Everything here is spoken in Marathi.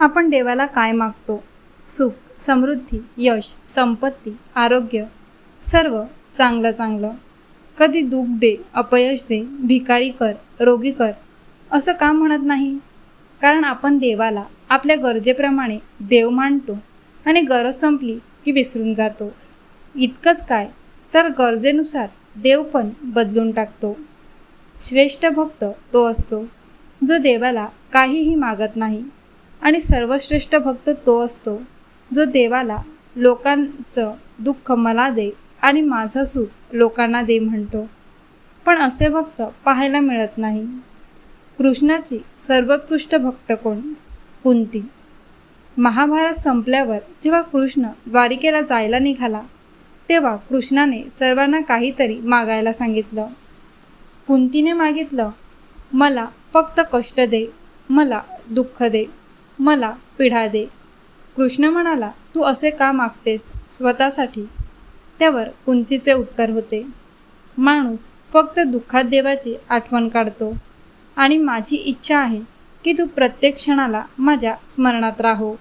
आपण देवाला काय मागतो? सुख समृद्धी यश संपत्ती आरोग्य सर्व चांगलं चांगलं. कधी दुःख दे अपयश दे भिकारी कर रोगी कर असं का म्हणत नाही? कारण आपण देवाला आपल्या गरजेप्रमाणे देव मानतो आणि गरज संपली की विसरून जातो. इतकंच काय तर गरजेनुसार देव पण बदलून टाकतो. श्रेष्ठ भक्त तो असतो जो देवाला काहीही मागत नाही. आणि सर्वश्रेष्ठ भक्त तो असतो जो देवाला लोकांचं दुःख मला दे आणि माझं सुख लोकांना दे म्हणतो. पण असे भक्त पाहायला मिळत नाही. कृष्णाची सर्वोत्कृष्ट भक्त कोण? कुंती. महाभारत संपल्यावर जेव्हा कृष्ण द्वारिकेला जायला निघाला तेव्हा कृष्णाने सर्वांना काहीतरी मागायला सांगितलं. कुंतीने मागितलं मला फक्त कष्ट दे मला दुःख दे मला पिढा दे. कृष्ण म्हणाला तू असे का मागतेस स्वतःसाठी? त्यावर कुंतीचे उत्तर होते माणूस फक्त दुःखात देवाची आठवण काढतो आणि माझी इच्छा आहे की तू प्रत्येक क्षणाला माझ्या स्मरणात राहो.